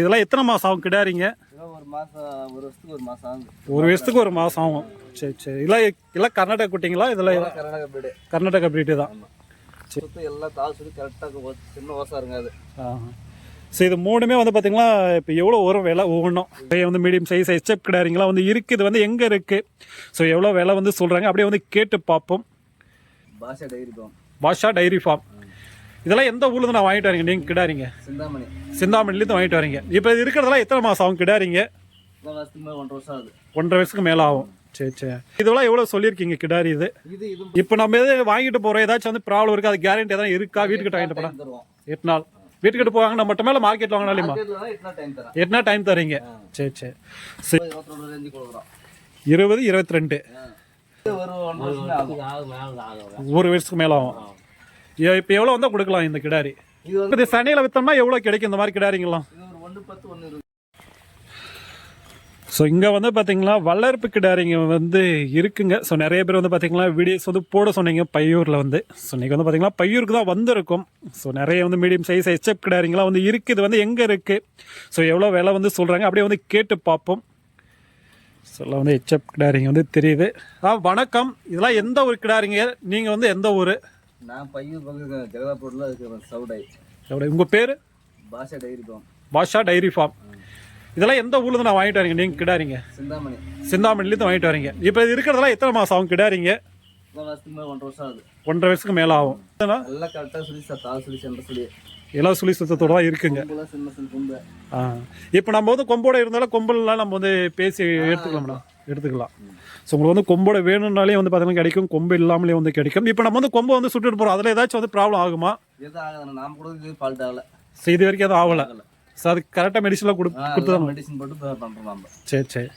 இதெல்லாம் எத்தனை மாதம் ஆகும்? கிடாரிங்க. ஒரு மாதம் ஒரு வருஷத்துக்கு ஒரு மாதம் ஆகுது ஒரு வருஷத்துக்கு ஒரு மாதம் ஆகும். சரி சரி. இதெல்லாம் இதெல்லாம் கர்நாடகா குட்டிங்களா? இதெல்லாம் கர்நாடகா பீடு கர்நாடகா பிரீட்டு தான். சுத்தம் எல்லாம் சுற்றி கரெக்டாக சின்ன ஓசா இருங்க அது ஸோ இது மூணுமே வந்து பார்த்தீங்கன்னா இப்போ எவ்வளோ வரும் விலை? ஒவ்வொன்றும். இதே வந்து மீடியம் சைஸ் எச்எப் கிடாரிங்களா? வந்து இருக்குது வந்து எங்கே இருக்குது ஸோ எவ்வளோ விலை வந்து சொல்கிறாங்க அப்படியே வந்து கேட்டு பார்ப்போம். Basha dairy farm Basha dairy farm இதெல்லாம் எந்த ஊர்லேருந்து நான் வாங்கிட்டு வரீங்க? நீங்கள் கிடாரிங்க. சிந்தாமணி. சிந்தாமணிலேருந்து வாங்கிட்டு வரீங்க. இப்போ இது இருக்கிறதெல்லாம் எத்தனை மாதம் ஆகும்? கிடாரிங்க. இந்த வருஷத்துக்கு மேலே ஒன்றரை வயசுக்கு மேலே ஆகும். சரி சரி. இதெல்லாம் எவ்வளோ சொல்லியிருக்கீங்க கிடாரி இது? இப்போ நம்ம எது வாங்கிட்டு போகிறோம் ஏதாச்சும் வந்து ப்ராப்ளம் இருக்குது அது கேரண்டி எதாவது இருக்கா? வீட்டுக்கிட்ட வாங்கிட்டு போனால் எட்டு நாள். வீட்டுக்கிட்ட போவாங்க நம்ம மட்டும் மேலே மார்க்கெட் வாங்கினாலுமா எட்டு நாள் டைம் தரீங்க. சரி சரி சரி. இருபது இருபத்தி ரெண்டு. ஒரு வருஷத்துக்கு மேலே ஆகும். இப்போ எவ்வளோ வந்தால் கொடுக்கலாம் இந்த கிடாரி? இது இது சனியில் விற்றோம்னா எவ்வளோ கிடைக்கும் இந்த மாதிரி கிடாரிங்களாம் இது ஸோ இங்கே வந்து பார்த்தீங்களா வளர்ப்பு கிடாரிங்க வந்து இருக்குங்க. ஸோ நிறைய பேர் வந்து பார்த்தீங்களா வீடியோஸ் வந்து போட சொன்னீங்க பையூரில் வந்து. ஸோ இன்றைக்கி வந்து பார்த்தீங்கன்னா பையூருக்கு தான் வந்திருக்கும். ஸோ நிறைய வந்து மீடியம் சைஸ் ஹெச்எப் கிடாரிங்களாம் வந்து இருக்குது வந்து எங்கே இருக்குது ஸோ எவ்வளோ விலை வந்து சொல்கிறாங்க அப்படியே வந்து கேட்டு பார்ப்போம். ஸோ எல்லாம் வந்து ஹெச்எப் கிடாரிங்க வந்து தெரியுது. ஆ வணக்கம். இதெல்லாம் எந்த ஒரு கிடாரிங்க? நீங்கள் வந்து எந்த ஊர்? நான் பையன் பக்கம் ஜெகதாப்பூரில் இருக்கிறேன் சவுடை. எவ்வளோ உங்கள் பேர்? Basha dairy farm Basha dairy farm. இதெல்லாம் எந்த ஊர்லேருந்து நான் வாங்கிட்டு வரீங்க? நீங்கள் கிடாரிங்க சிந்தாமணி. சிந்தாமணிலேருந்து வாங்கிட்டு வரீங்க. இப்போ இது இருக்கிறதெல்லாம் எத்தனை மாதம் ஆகும் கிடாரிங்க இந்த வருஷத்துக்கு மேலே ஒன்றரை ஒன்றரை ஆகும். எல்லாம் கரெக்டாக சொல்லி சார் தாள் சொல்லி சென்ற சொல்லி இலவ சுழி சுத்தத்தோட தான் இருக்குங்க. இப்போ நம்ம வந்து கொம்போட இருந்தாலும் கொம்புலாம் நம்ம வந்து பேசி எடுத்துக்கலாம்ண்ணா எடுத்துக்கலாம். ஸோ உங்களுக்கு வந்து கொம்போட வேணும்னாலே வந்து பார்த்தீங்கன்னா கிடைக்கும். கொம்பு இல்லாமலே வந்து கிடைக்கும். இப்போ நம்ம வந்து கொம்பை வந்து சுட்டுட்டு போகிறோம் அதில் ஏதாச்சும் வந்து ப்ராப்ளம் ஆகுமா? எதுவும் ஆகாது நாம் கூட இது ஃபால்ட் ஆகல. ஸோ இது வரைக்கும் எதுவும் ஆகலை. ஸோ அதுக்கு கரெக்டாக மெடிசன்லாம் கொடு கொடுத்து மெடிசன் போட்டு பண்ணுறோம் சரி சரி.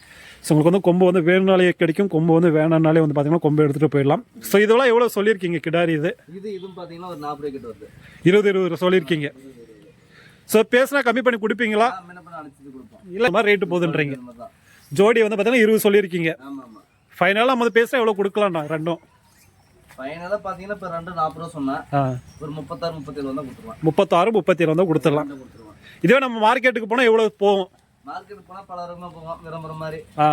ஸோ உங்களுக்கு வந்து கொம்பு வந்து வேணும்னாலே கிடைக்கும். கொம்பு வந்து வேணும்னாலே வந்து பார்த்தீங்கன்னா கொம்பு எடுத்துகிட்டு போயிடலாம். ஸோ இதெல்லாம் எவ்வளோ சொல்லியிருக்கீங்க கிடாரி இது? இது இதுவும் பார்த்தீங்கன்னா ஒரு நாற்பது ரூபாய்க்கு வருது. இருபது இருபது ரூபா சொல்லியிருக்கீங்க. ஸோ பேசினா கம்மி பண்ணி கொடுப்பீங்களா? இல்லை மாதிரி ரேட்டு போகுதுன்றீங்க ஜோடி வந்து பார்த்தீங்கன்னா இருபது சொல்லியிருக்கீங்க. ஃபைனலாக நம்ம பேசினா எவ்வளோ கொடுக்கலாம்ண்ணா ரெண்டும். ஃபைனலாக பார்த்தீங்கன்னா இப்போ ரெண்டு நாற்பது ரூபா சொன்னேன் ஒரு முப்பத்தாறு முப்பத்தேழு வந்தால் கொடுத்துருவேன். முப்பத்தாறு முப்பத்தி ஏழு வந்து கொடுத்துடலாம் இதுவே நம்ம மார்க்கெட்டுக்கு போனால் எவ்வளோ போகும்? மார்க்கெட்டுக்கு போனால் பல ரகமாக போவோம் விரும்புகிற மாதிரி. ஆ.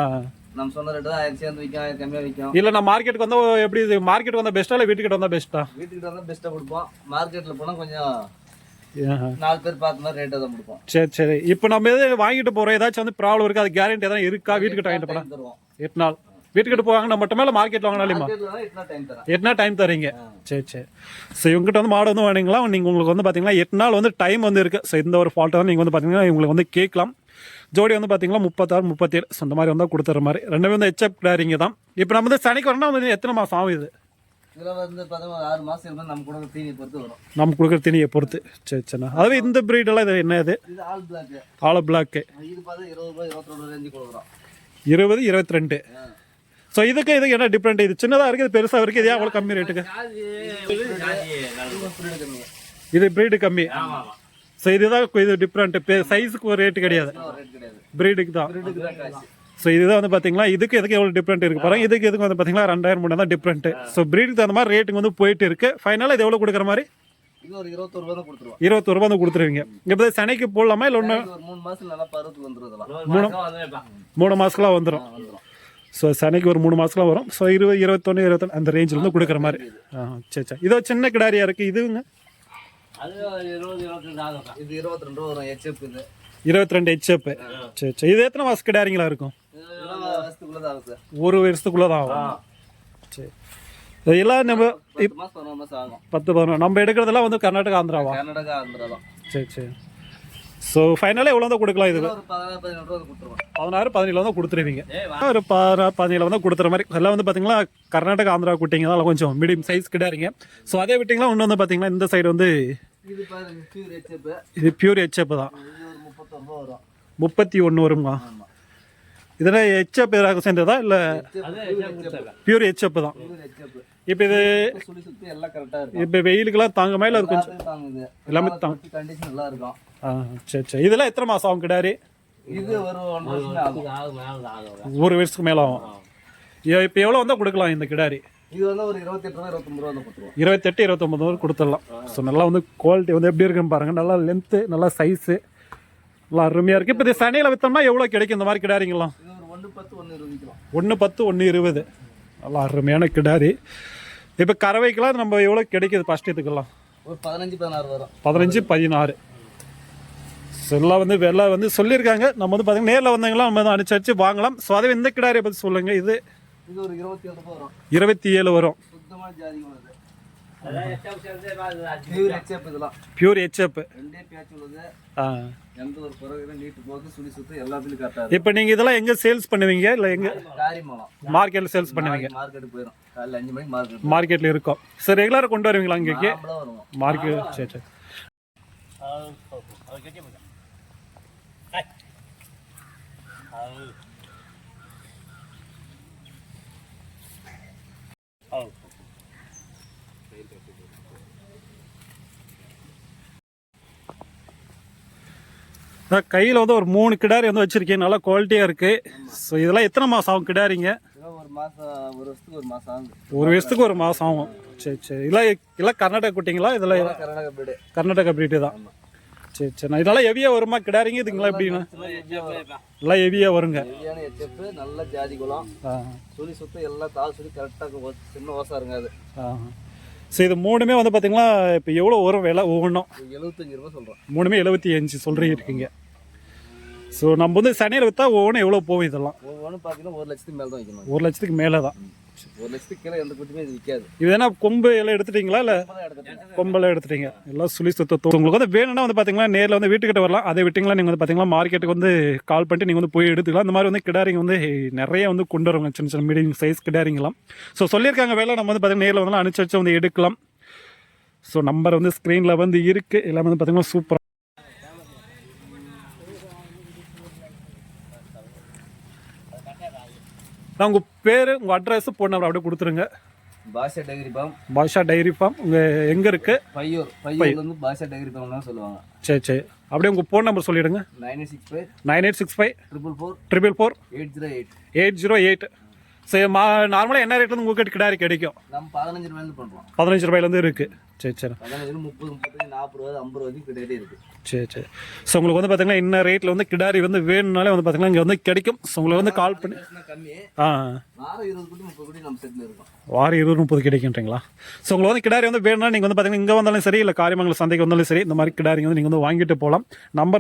நம்ம சொன்ன ரேட்டு தான் ஆயிரம் சேர்ந்து விற்கும் ஆயிரம் கம்மியாக விற்கும் இல்லை நான் மார்க்கெட்டுக்கு வந்தால் எப்படி இது மார்க்கெட்டுக்கு வந்தால் பெஸ்ட்டா இல்லை வீட்டுக்கிட்ட வந்தால் பெஸ்ட்டா வீட்டுக்கிட்ட வந்தால் பெஸ்ட்டாக கொடுப்போம். மார்க்கெட்டில் போனால் கொஞ்சம் நாலு பேர் பார்த்த மாதிரி ரேட்டாக தான் கொடுப்போம். சரி சரி. இப்போ நம்ம எது வாங்கிட்டு போகிறோம் ஏதாச்சும் வந்து ப்ராப்ளம் இருக்குது அது கேரண்டி எதாவது இருக்கா? வீட்டுக்கிட்ட வாங்கிட்டு போனால் எட்டு நாள். வீட்டுக்கிட்ட போவாங்க நம்ம மட்டும் மேலே மார்க்கெட்டில் வாங்கினாலுமா எட்டு டைம் தரீங்க. சரி சரி. ஸோ இவங்ககிட்ட வந்து மாடு வந்து வேணுங்களா நீங்கள் உங்களுக்கு வந்து பார்த்தீங்கன்னா எட்டு நாள் வந்து டைம் வந்து இருக்குது ஸோ இந்த ஒரு ஃபால்ட்டை தான் நீங்கள் வந்து பார்த்தீங்கன்னா இவங்களுக்கு வந்து கேட்கலாம். ஜோடி வந்து பார்த்தீங்கன்னா முப்பத்தாறு முப்பத்தேழு. ஸோ இந்த மாதிரி வந்தால் கொடுத்துற மாதிரி. ரெண்டுமே வந்து ஹெச்எப் கிடாரிங்க தான். இப்போ நம்ம வந்து சனிக்கு வரணும் வந்து எத்தனை மாதம் ஆகும் இது? இதில் வந்து பார்த்தீங்கன்னா ஆறு மாதம் இருந்தால் நம்ம கூட தீனி பொறுத்து வரும். நம்ம கொடுக்குற பொறுத்து. சரி சரிண்ணா அதுவே இந்த breed-எல்லாம் இது என்ன இது? இது ஆல் பிளாக்கு ஆல பிளாக்கு இது பார்த்தா இருபது ரூபாய் இருபத்தி ரெண்டு ரேஞ்சு கொடுக்குறோம். இருபது இருபத்தி ரெண்டு. ஸோ இதுக்கு இதுக்கு என்ன டிஃப்ரெண்ட் இது சின்னதாக இருக்குது இது பெருசாக இருக்குது இது அவ்வளோ கம்மி ரேட்டுக்கு இது breed கம்மி. ஸோ இதுதான் இது டிஃப்ரெண்ட் சைஸுக்கு ஒரு ரேட்டு கிடையாது. ரேட் கிடையாது. ப்ரீடுக்கு தான். ஸோ இதுதான் வந்து பார்த்தீங்களா இதுக்கு எதுக்கு எவ்வளோ டிஃப்ரெண்ட் இருக்கு? பாருங்க இதுக்கு எதுக்கு வந்து பார்த்தீங்கன்னா ரெண்டாயிரம் மூணு தான் டிஃப்ரெண்ட் ஸோ ப்ரீடுக்கு தகுந்த மாதிரி ரேட்டுங்க வந்து போயிட்டு இருக்கு. ஃபைனலாக இது எவ்வளோ கொடுக்குற மாதிரி? இது ஒரு இருபத்தொரு ரூபா வந்து கொடுத்துருவீங்க. இப்போ சனைக்கு போடலாமா இல்லை ஒன்று மூணு நல்லா பருவத்துக்கு மூணு மாதத்துக்குலாம் வந்துடும் ஸோ சனைக்கு ஒரு மூணு மாதத்துலாம் வரும். ஸோ இருபது இருபத்தொன்று இருபத்தொன்று அந்த ரேஞ்சில் வந்து கொடுக்குற மாதிரி. ஆ சரி சரி. இதோ சின்ன கிடாரியா இருக்குது இதுங்க? இது இருபத்தி ரெண்டு ஹெச்எப் சரி இது எத்தனை மாதம் கிடாரிங்களா இருக்கும்? தான் ஒரு வருஷத்துக்குள்ளே தான் ஆகும் சரி. இதெல்லாம் நம்ம பத்து பதினொன்று நம்ம எடுக்கிறதெல்லாம் வந்து கர்நாடகா ஆந்திராவா? கர்நாடகா ஆந்திரா தான் சரி சரி. ஸோ ஃபைனலாக எவ்வளோ தான் கொடுக்கலாம் இது பதினாறு பதினேழு வந்து கொடுத்துருவீங்க. ஒரு பதினாறு பதினேழு வந்து கொடுத்துற மாதிரி. எல்லாம் வந்து பார்த்தீங்கன்னா கர்நாடகா ஆந்திரா குட்டிங்க தான். கொஞ்சம் மீடியம் சைஸ் கிடாரிங்க ஸோ அதே விட்டிங்களா இன்னும் வந்து பார்த்தீங்கன்னா இந்த சைடு வந்து இது பியூர் ஹெச்எப் தான். முப்பத்தி ஒன்று வருமா ஆமா இதில் ஹெச்எப் ரகம் சேர்ந்ததா இல்லை பியூர் ஹெச்எப் தான்? இப்போ இது சுழி சுத்தி எல்லாம் கரெக்டா இருக்கும் இப்போ வெயிலுக்கெல்லாம் தாங்குமா இல்லை கொஞ்சம்? எல்லாமே கண்டிஷன் நல்லா இருக்கும் ஆ சரி சரி. இதெல்லாம் எத்தனை மாதம் ஆகும் கிடாரி? இது ஒரு வருஷத்துக்கு மேலே ஆகும். இப்போ எவ்வளோ வந்தால் கொடுக்கலாம் இந்த கிடாரி? இது வந்து ஒரு இருபத்தெட்டு ரூபா இருபத்தொம்பது ரூபா வந்து கொடுத்துருவோம். இருபத்தெட்டு இருபத்தொம்பது ரூபா கொடுத்துடலாம். ஸோ நல்லா வந்து குவாலிட்டி வந்து எப்படி இருக்குன்னு பாருங்கள் நல்லா லென்த்து நல்லா சைஸு நல்லா அருமையாக இருக்குது இப்போ இது சனியில் விற்றோம்னா எவ்வளோ கிடைக்கும் இந்த மாதிரி கிடாரிங்களா இது ஒரு ஒன்று பத்து ஒன்று இருபது. நல்லா அருமையான கிடாரி. இப்போ கறவைக்கெல்லாம் நம்ம எவ்வளோ கிடைக்குது ஃபஸ்ட் இதுக்கெல்லாம்? ஒரு பதினஞ்சு பதினாறு வரும். பதினஞ்சு பதினாறு. எல்லாம் வந்து வெள்ளை வந்து சொல்லியிருக்காங்க. நம்ம வந்து பார்த்தீங்கன்னா நேரில் வந்தாங்களா நம்ம வந்து அனுசரித்து வாங்கலாம். ஸோ அதே இந்த கிடாரியை பற்றி சொல்லுங்கள் இது இது ஒரு இருபத்தி ஏழு ரூபா வரும். இருபத்தி ஏழு வரும். சுத்தமான ஜாதி உள்ளது பியூர் ஹெச்எப் இப்போ நீங்கள் இதெல்லாம் எங்கே சேல்ஸ் பண்ணுவீங்க? இல்லை எங்கே மார்க்கெட்டில் சேல்ஸ் பண்ணுவீங்க. மார்க்கெட்டில் இருக்கும். சரி ரெகுலராக கொண்டு வருவீங்களா வருவோம். மார்க்கெட் சரி சரி. கையில் வந்து ஒரு மூணு கிடாரி வந்து வச்சுருக்கேன். நல்லா குவாலிட்டியாக இருக்குது ஸோ இதெல்லாம் எத்தனை மாதம் ஆகும் கிடாரிங்க? இதெல்லாம் ஒரு மாசம் ஒரு வருஷத்துக்கு ஒரு மாசம் ஆகுது ஒரு வருஷத்துக்கு ஒரு மாதம் ஆகும். சரி சரி. இல்லை இல்லை கர்நாடகா குட்டிங்களா? இதில் இதெல்லாம் கர்நாடகா பீடு கர்நாடகா பிரீட்டு தான். சரி சரி. நான் இதெல்லாம் ஹெவியாக வருமா கிடாரிங்க? இதுங்களா எப்படின்னா எல்லாம் ஹெவியாக வருங்க. நல்ல ஜாதி குளம். ஆ. சுழி சுத்து எல்லாம் தாள் சுழி கரெக்டாக சின்ன ஓசா இருங்க அது ஆ. ஸோ இது மூணுமே வந்து பார்த்தீங்களா இப்போ எவ்வளோ வரும் விலை? ஒவ்வொன்றும். எழுபத்தஞ்சு ரூபா சொல்கிறோம் மூணுமே எழுபத்தி அஞ்சு சொல்கிறீங்க இருக்கீங்க. ஸோ நம்ம வந்து சனியில் விற்றா ஒவ்வொன்றும் எவ்வளோ போகும் இதெல்லாம்? ஒவ்வொன்று பார்த்தீங்கன்னா ஒரு லட்சத்துக்கு மேலே தான் வைக்கணும். ஒரு லட்சத்துக்கு மேலே தான் ஒரு லட்சத்துக்கு கீழே எந்த குட்டியுமே இது விற்காது இது என்ன கொம்பு எல்லாம் எடுத்துட்டீங்களா இல்லை? கொம்பெல்லாம் எடுத்துட்டீங்க. எல்லாம் சுழி சுத்த உங்களுக்கு வந்து வேணும்னா வந்து பார்த்தீங்கன்னா நேரில் வந்து வீட்டுக்கிட்ட வரலாம். அதை விட்டிங்களா நீங்கள் வந்து பார்த்தீங்கன்னா மார்க்கெட்டுக்கு வந்து கால் பண்ணிட்டு நீங்கள் வந்து போய் எடுத்துக்கலாம். இந்த மாதிரி வந்து கிடாரிங்க வந்து நிறைய வந்து கொண்டு வருவாங்க. சின்ன சின்ன மீடியம் சைஸ் கிடாரிங்களாம் ஸோ சொல்லியிருக்காங்க வேலை. நம்ம வந்து பார்த்தீங்கன்னா நேரில் வந்து அனுசரித்து வந்து எடுக்கலாம். ஸோ நம்பர் வந்து ஸ்க்ரீனில் வந்து இருக்குது எல்லாமே வந்து பார்த்தீங்கன்னா சூப்பராக நான் உங்கள் பேர் உங்கள் அட்ரஸ் ஃபோன் நம்பர் அப்படியே கொடுத்துருங்க. Basha dairy farm Basha dairy farm உங்கள் எங்கே இருக்குது பையூர். பையூர்லேருந்து பாஷா டெகிரி பாம் தான் சொல்லுவாங்க. சரி சரி. அப்படியே உங்கள் ஃபோன் நம்பர் சொல்லிவிடுங்க nine eight six five nine eight six five triple four triple four eight zero eight eight zero eight சரி மா நார்மலாக என்ன ரேட்லேருந்து உங்கள் கிட்ட கிடாரி கிடைக்கும்? நம்ம பதினஞ்சு ரூபாயிலேருந்து பண்ணுறோம் பதினஞ்சு ரூபாயிலேருந்து இருக்குது சரி சரி. பதினஞ்சு முப்பது முப்பத்தஞ்சு நாற்பது ரூபா ஐம்பது ரூபாய்க்கு கிட்டே இருக்கு. சரி சரி. ஸோ உங்களுக்கு வந்து பார்த்தீங்கன்னா இன்ன ரேட்டில் வந்து கிடாரி வந்து வேணும்னாலே வந்து பார்த்தீங்கன்னா இங்கே வந்து கிடைக்கும். ஸோ உங்களுக்கு வந்து கால் பண்ணி கம்மி. ஆ. வாரம் இருபது குட்டி முப்பது குட்டி நம்ம செட்டில் இருக்கோம். வாரம் இருபது முப்பது கிடைக்குன்றீங்களா ஸோ உங்களுக்கு வந்து கிடாரி வந்து வேணும்னா நீங்கள் வந்து பார்த்தீங்கன்னா இங்கே வந்தாலும் சரி இல்லை காரியமங்கலம் சந்தைக்கு வந்தாலும் சரி இந்த மாதிரி கிடாரிங்க வந்து நீங்கள் வந்து வாங்கிட்டு போகலாம். நம்பர்